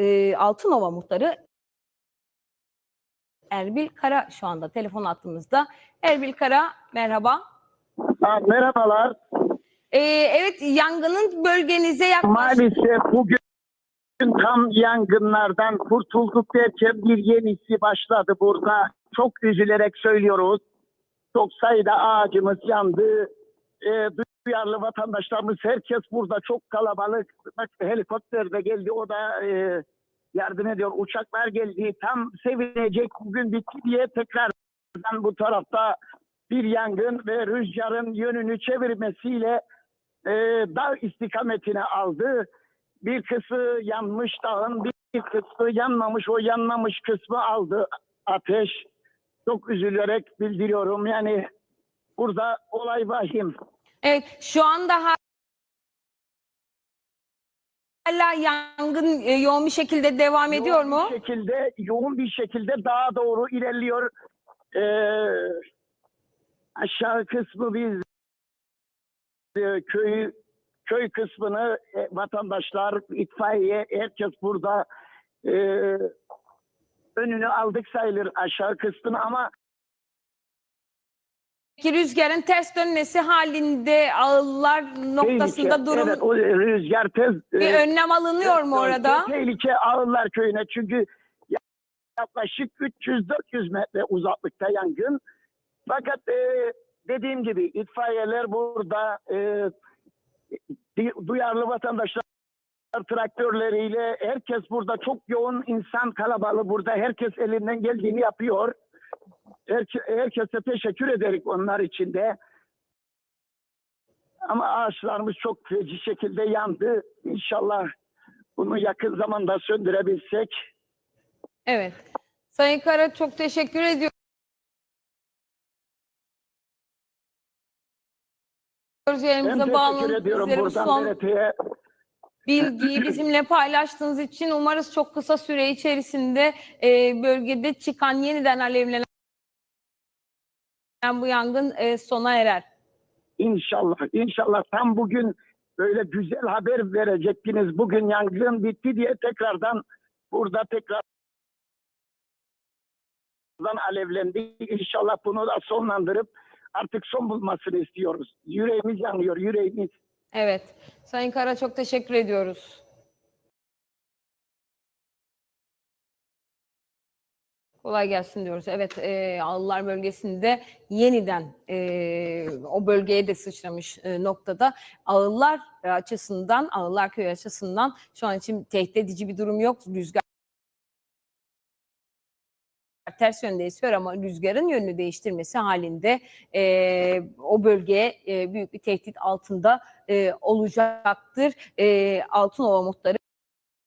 e, Altınova muhtarı Erbil Kara şu anda telefon attığımızda. Erbil Kara merhaba. Ha, merhabalar. Ee, evet yangının bölgenize yaklaştı. Maalesef bugün tam yangınlardan kurtulduk derken bir yenisi başladı burada. Çok üzülerek söylüyoruz. Çok sayıda ağacımız yandı. Ee, duyarlı vatandaşlarımız herkes burada çok kalabalık. Bak helikopter de geldi o da e, yardım ediyor. Uçaklar geldi. Tam sevinecek bugün bitti diye tekrardan bu tarafta bir yangın ve rüzgarın yönünü çevirmesiyle e, dağ istikametine aldı. Bir kısmı yanmış dağın, bir kısmı yanmamış. O yanmamış kısmı aldı ateş. Çok üzülerek bildiriyorum. Yani burada olay vahim. Evet şu anda hala yangın e, yoğun bir şekilde devam ediyor Yoğun mu? Bir şekilde, yoğun bir şekilde dağa doğru ilerliyor. Ee, aşağı kısmı biz e, köy köy kısmını e, vatandaşlar, itfaiye, herkes burada e, önünü aldık sayılır aşağı kısmını ama Peki rüzgarın ters dönmesi halinde ağıllar noktasında tehlike- durum evet, o rüzgar tez bir e, önlem alınıyor mu orada? Tehlike Ağırlar Köyü'ne çünkü yaklaşık 300-400 metre uzaklıkta yangın. Fakat e, dediğim gibi itfaiyeler burada e, duyarlı vatandaşlar traktörleriyle herkes burada çok yoğun insan kalabalığı burada herkes elinden geldiğini yapıyor. Herke- herkese teşekkür ederim onlar için de. Ama ağaçlarımız çok feci şekilde yandı. İnşallah bunu yakın zamanda söndürebilsek. Evet. Sayın Kara çok teşekkür ediyorum. Bu buradan son TRT'ye. bilgiyi bizimle paylaştığınız için umarız çok kısa süre içerisinde e, bölgede çıkan yeniden alevlenen bu yangın e, sona erer. İnşallah, inşallah tam bugün böyle güzel haber verecektiniz. Bugün yangın bitti diye tekrardan burada tekrar alevlendi. İnşallah bunu da sonlandırıp artık son bulmasını istiyoruz. Yüreğimiz yanıyor, yüreğimiz. Evet. Sayın Kara çok teşekkür ediyoruz. Kolay gelsin diyoruz. Evet, e, Ağlılar bölgesinde yeniden e, o bölgeye de sıçramış e, noktada Ağıllar açısından, Ağıllar köyü açısından şu an için tehdit edici bir durum yok. Rüzgar ters yönde esiyor ama rüzgarın yönünü değiştirmesi halinde e, o bölge e, büyük bir tehdit altında e, olacaktır. E, Altınova muhtarı